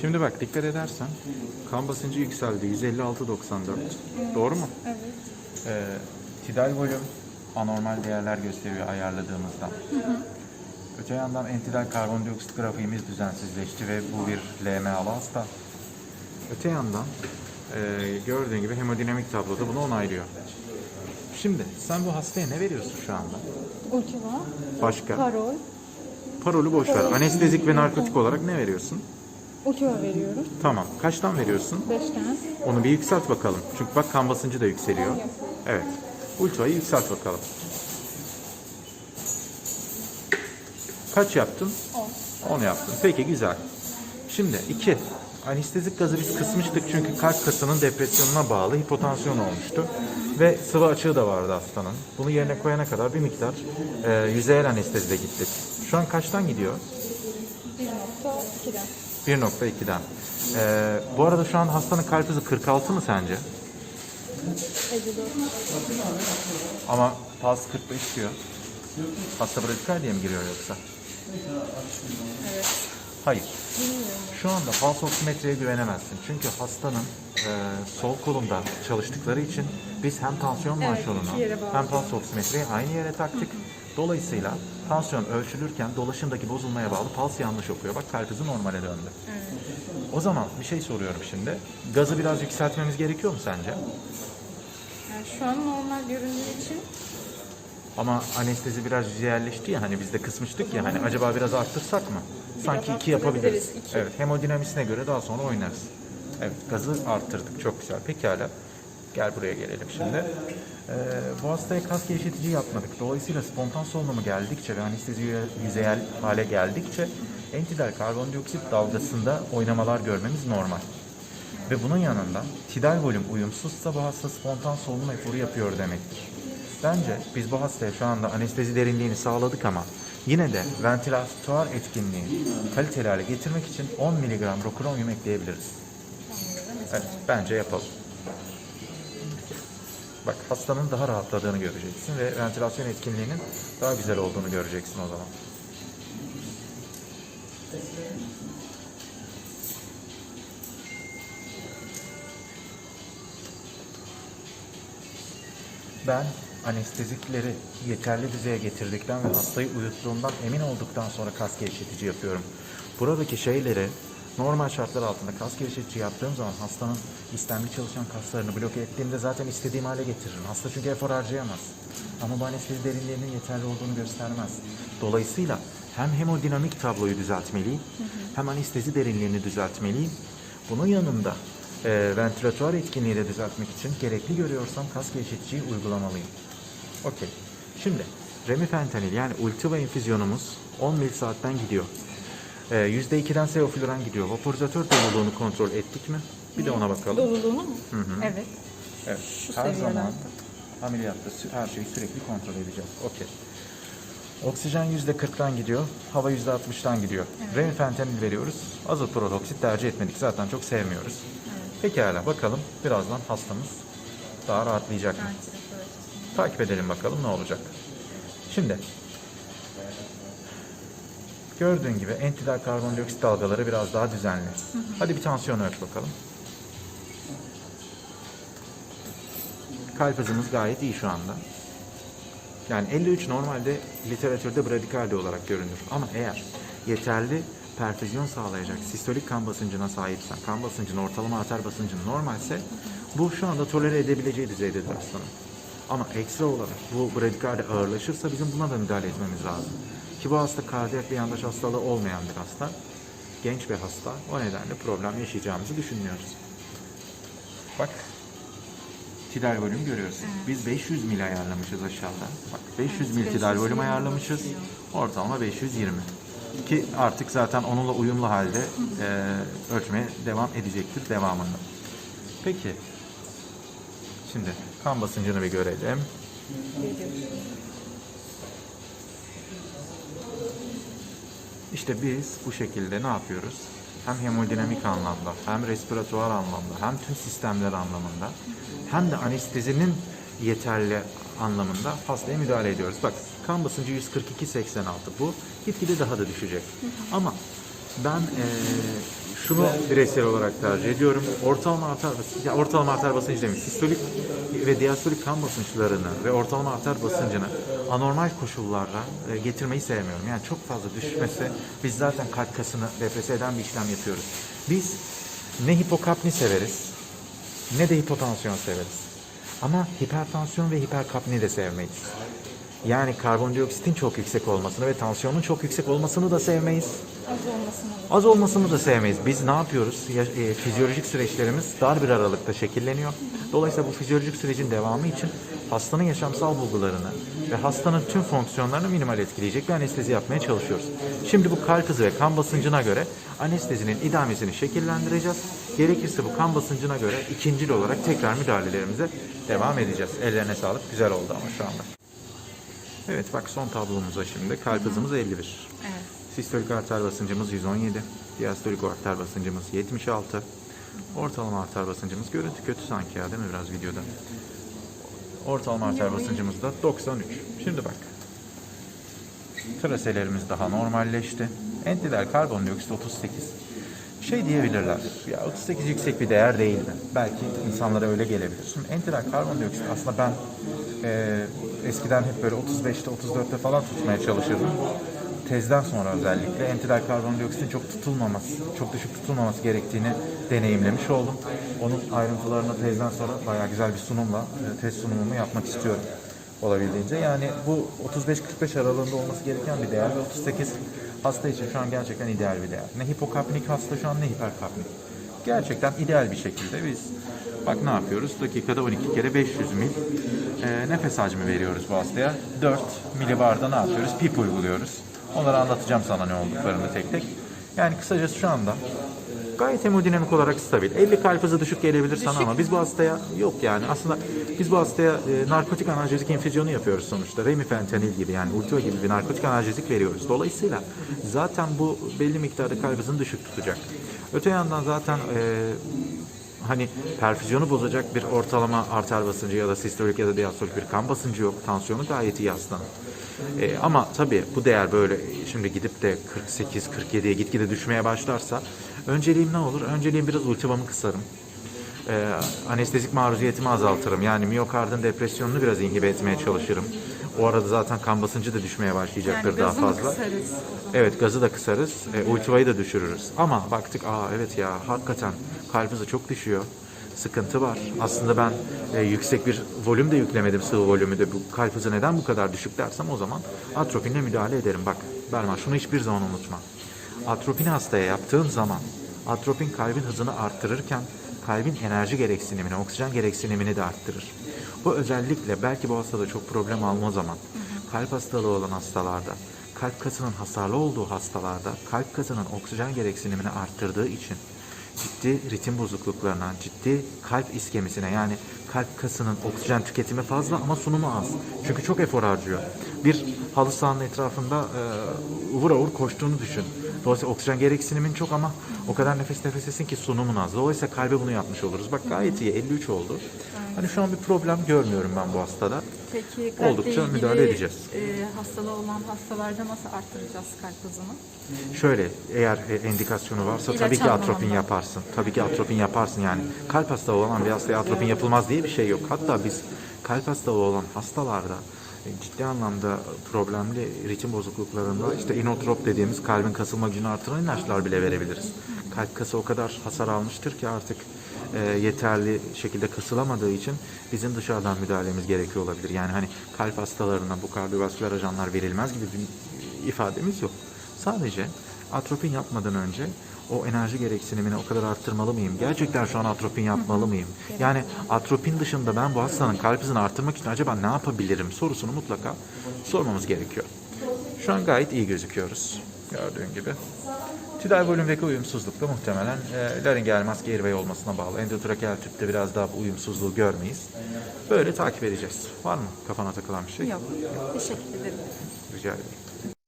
Şimdi bak dikkat edersen kan basıncı yükseldi 156.94. Doğru mu? Evet. Ee, tidal volüm anormal değerler gösteriyor ayarladığımızda. Öte yandan entidal karbondioksit grafiğimiz düzensizleşti ve bu bir LMA'lı hasta. Öte yandan e, gördüğün gibi hemodinamik tabloda bunu onaylıyor. Şimdi sen bu hastaya ne veriyorsun şu anda? Ultima, Başka? parol, Parolü boş ver. Anestezik ve narkotik olarak ne veriyorsun? Ultima veriyorum. Tamam. Kaçtan veriyorsun? Beşten. Onu bir yükselt bakalım. Çünkü bak kan basıncı da yükseliyor. Evet. Ultra'yı yükselt bakalım. Kaç yaptın? On. 10 yaptın. Peki güzel. Şimdi 2. Anestezik gazı biz kısmıştık çünkü kalp kasının depresyonuna bağlı hipotansiyon olmuştu. Ve sıvı açığı da vardı hastanın. Bunu yerine koyana kadar bir miktar e, yüzeyel anestezide gittik. Şu an kaçtan gidiyor? 1.2'den. 1.2'den. E, bu arada şu an hastanın kalp hızı 46 mı sence? 54. Ama Pulse 45 diyor. Hasta bradikardiye mi giriyor yoksa? Evet. Hayır. Şu anda pulse oksimetreye güvenemezsin. Çünkü hastanın e, sol kolunda çalıştıkları için biz hem tansiyon Evet, yere hem pulse oksimetreyi aynı yere taktık. Dolayısıyla tansiyon ölçülürken dolaşımdaki bozulmaya bağlı pulse yanlış okuyor. Bak kalp hızı normale döndü. Evet. O zaman bir şey soruyorum şimdi. Gazı biraz yükseltmemiz gerekiyor mu sence? Yani şu an normal göründüğü için Ama anestezi biraz yüzeyelleşti ya hani biz de kısmıştık ya hani acaba biraz arttırsak mı? Sanki iki yapabiliriz. iki. Evet hemodinamisine göre daha sonra oynarız. Evet gazı arttırdık çok güzel. Pekala. Gel buraya gelelim şimdi. Ee, bu hastaya kas gevşetici yapmadık. Dolayısıyla spontan solunumu geldikçe ve anestezi yüze- yüzeyel hale geldikçe entidal karbondioksit dalgasında oynamalar görmemiz normal. Ve bunun yanında tidal volüm uyumsuzsa bu hasta spontan solunum eforu yapıyor demektir. Bence biz bu hastaya şu anda anestezi derinliğini sağladık ama yine de ventilatör etkinliği kaliteli hale getirmek için 10 mg rokuronyum ekleyebiliriz. Evet, bence yapalım. Bak hastanın daha rahatladığını göreceksin ve ventilasyon etkinliğinin daha güzel olduğunu göreceksin o zaman. Ben anestezikleri yeterli düzeye getirdikten ve hastayı uyuttuğumdan emin olduktan sonra kas gevşetici yapıyorum. Buradaki şeyleri normal şartlar altında kas gevşetici yaptığım zaman hastanın istemli çalışan kaslarını bloke ettiğimde zaten istediğim hale getiririm. Hasta çünkü efor harcayamaz. Ama bu anestezi derinliğinin yeterli olduğunu göstermez. Dolayısıyla hem hemodinamik tabloyu düzeltmeliyim, hem anestezi derinliğini düzeltmeliyim. Bunun yanında e, ventilatör etkinliği de düzeltmek için gerekli görüyorsam kas gevşeticiyi uygulamalıyım. Okey. Şimdi remifentanil yani ultiva infüzyonumuz 10 mil saatten gidiyor. Ee, %2'den sevofluran gidiyor. Vaporizatör doluluğunu kontrol ettik mi? Bir de ona bakalım. doluluğunu mu? Evet. Evet. Şu her seviyelerde. zaman ameliyatta sü- her şeyi sürekli kontrol edeceğiz. Okey. Oksijen %40'tan gidiyor, hava %60'tan gidiyor. Remifentanil veriyoruz. Azotproloksit tercih etmedik. Zaten çok sevmiyoruz. Pekala bakalım birazdan hastamız daha rahatlayacak mı? Takip edelim bakalım ne olacak. Şimdi gördüğün gibi entidal karbondioksit dalgaları biraz daha düzenli. Hadi bir tansiyon ölç bakalım. Kalp hızımız gayet iyi şu anda. Yani 53 normalde literatürde bradikardi olarak görünür. Ama eğer yeterli perfüzyon sağlayacak sistolik kan basıncına sahipsen, kan basıncın, ortalama arter basıncın normalse bu şu anda tolere edebileceği düzeydedir hastanın. Ama ekstra olarak bu bradikardi ağırlaşırsa bizim buna da müdahale etmemiz lazım. Ki bu hasta kardiyak bir yandaş hastalığı olmayan bir hasta. Genç bir hasta. O nedenle problem yaşayacağımızı düşünmüyoruz. Bak tidal volüm görüyorsun. Biz 500 mil ayarlamışız aşağıda. Bak 500 mil tidal volüm ayarlamışız. Ortalama 520. Ki artık zaten onunla uyumlu halde e, ölçmeye devam edecektir devamında. Peki. Şimdi kan basıncını bir görelim. İşte biz bu şekilde ne yapıyoruz? Hem hemodinamik anlamda, hem respiratuar anlamda, hem tüm sistemler anlamında, hem de anestezinin yeterli anlamında hastaya müdahale ediyoruz. Bak kan basıncı 142-86 bu gitgide daha da düşecek. Ama ben eee, şunu bireysel olarak tercih ediyorum. Ortalama basıncı, ya ortalama arter basıncı demiş. Sistolik ve diastolik kan basınçlarını ve ortalama arter basıncını anormal koşullarla e, getirmeyi sevmiyorum. Yani çok fazla düşmesi biz zaten kalp kasını deprese eden bir işlem yapıyoruz. Biz ne hipokapni severiz ne de hipotansiyon severiz. Ama hipertansiyon ve hiperkapni de sevmeyiz. Yani karbondioksitin çok yüksek olmasını ve tansiyonun çok yüksek olmasını da sevmeyiz. Az olmasına da. Az olmasını da sevmeyiz. Biz ne yapıyoruz? Ya- e, fizyolojik süreçlerimiz dar bir aralıkta şekilleniyor. Dolayısıyla bu fizyolojik sürecin devamı için hastanın yaşamsal bulgularını ve hastanın tüm fonksiyonlarını minimal etkileyecek bir anestezi yapmaya çalışıyoruz. Şimdi bu kalp hızı ve kan basıncına göre anestezinin idamesini şekillendireceğiz. Gerekirse bu kan basıncına göre ikincil olarak tekrar müdahalelerimize devam edeceğiz. Ellerine sağlık. Güzel oldu ama şu anda. Evet bak son tablomuza şimdi. Kalp hızımız 51. Evet. Sistolik arter basıncımız 117. Diastolik arter basıncımız 76. Ortalama arter basıncımız görüntü kötü sanki ya değil mi biraz videoda? Ortalama arter basıncımız da 93. Şimdi bak. Traselerimiz daha normalleşti. Entidal karbondioksit 38. Şey diyebilirler, ya 38 yüksek bir değer değil mi? Belki insanlara öyle gelebilir. Şimdi entidal karbondioksit aslında ben e, eskiden hep böyle 35'te 34'te falan tutmaya çalışırdım. Tezden sonra özellikle entidal karbondioksitin çok tutulmaması, çok düşük tutulmaması gerektiğini deneyimlemiş oldum. Onun ayrıntılarını tezden sonra bayağı güzel bir sunumla e, tez sunumumu yapmak istiyorum olabildiğince. Yani bu 35-45 aralığında olması gereken bir değer ve 38 hasta için şu an gerçekten ideal bir değer. Ne hipokapnik hasta şu an ne hiperkapnik. Gerçekten ideal bir şekilde biz bak ne yapıyoruz? Dakikada 12 kere 500 mil e, nefes hacmi veriyoruz bu hastaya. 4 milibarda ne yapıyoruz? PIP uyguluyoruz. Onları anlatacağım sana ne olduklarını tek tek. Yani kısacası şu anda gayet hemodinamik olarak stabil. 50 kalp hızı düşük gelebilir sana ama biz bu hastaya yok yani. Aslında biz bu hastaya e, narkotik analjezik infüzyonu yapıyoruz sonuçta. Remifentanil gibi yani ultiva gibi bir narkotik analjezik veriyoruz. Dolayısıyla zaten bu belli miktarda kalp hızını düşük tutacak. Öte yandan zaten e, hani perfüzyonu bozacak bir ortalama arter basıncı ya da sistolik ya da diastolik bir kan basıncı yok. Tansiyonu gayet iyi hastanın. E, ama tabii bu değer böyle şimdi gidip de 48-47'ye gitgide düşmeye başlarsa önceliğim ne olur? Önceliğim biraz ultivamı kısarım. E, anestezik maruziyetimi azaltırım. Yani miyokardın depresyonunu biraz inhibe etmeye çalışırım. O arada zaten kan basıncı da düşmeye başlayacaktır Yani daha gazını fazla. kısarız. Evet gazı da kısarız. E, ultivayı da düşürürüz. Ama baktık aa evet ya hakikaten kalp hızı çok düşüyor. Sıkıntı var. Aslında ben e, yüksek bir volüm de yüklemedim sıvı volümü de. Bu kalp hızı neden bu kadar düşük dersem o zaman atropinle müdahale ederim. Bak Berman şunu hiçbir zaman unutma. Atropini hastaya yaptığın zaman atropin kalbin hızını arttırırken kalbin enerji gereksinimini, oksijen gereksinimini de arttırır. Bu özellikle belki bu hastada çok problem almaz zaman kalp hastalığı olan hastalarda kalp kasının hasarlı olduğu hastalarda kalp kasının oksijen gereksinimini arttırdığı için ciddi ritim bozukluklarına, ciddi kalp iskemisine yani kalp kasının oksijen tüketimi fazla ama sunumu az. Çünkü çok efor harcıyor. Bir halı sahanın etrafında e, uvura uvur koştuğunu düşün. Dolayısıyla oksijen gereksinimin çok ama o kadar nefes nefesesin ki sunumun az. Dolayısıyla kalbe bunu yapmış oluruz. Bak gayet iyi 53 oldu. Hani şu an bir problem görmüyorum ben bu hastada. Peki kalple Oldukça ilgili, müdahale edeceğiz. E, hastalığı olan hastalarda nasıl arttıracağız kalp hızını? Şöyle eğer e, endikasyonu varsa İlaç tabii ki atropin almamam yaparsın. Tabii ki atropin yaparsın yani. Kalp hastalığı olan bir hastaya atropin yapılmaz diye bir şey yok. Hatta biz kalp hastalığı olan hastalarda ciddi anlamda problemli ritim bozukluklarında işte inotrop dediğimiz kalbin kasılma gücünü artıran ilaçlar bile verebiliriz. Kalp kası o kadar hasar almıştır ki artık e, yeterli şekilde kasılamadığı için bizim dışarıdan müdahalemiz gerekiyor olabilir. Yani hani kalp hastalarına bu kardiyovasküler ajanlar verilmez gibi bir ifademiz yok. Sadece atropin yapmadan önce o enerji gereksinimini o kadar arttırmalı mıyım? Gerçekten şu an atropin yapmalı mıyım? Yani atropin dışında ben bu hastanın kalp hızını arttırmak için acaba ne yapabilirim sorusunu mutlaka sormamız gerekiyor. Şu an gayet iyi gözüküyoruz. Gördüğün gibi. Tüdal volümdeki uyumsuzluk da muhtemelen e, laringel maske airway olmasına bağlı. Endotrakeal tüpte biraz daha bu uyumsuzluğu görmeyiz. Böyle takip edeceğiz. Var mı kafana takılan bir şey? Yok. Teşekkür ederim. Rica ederim.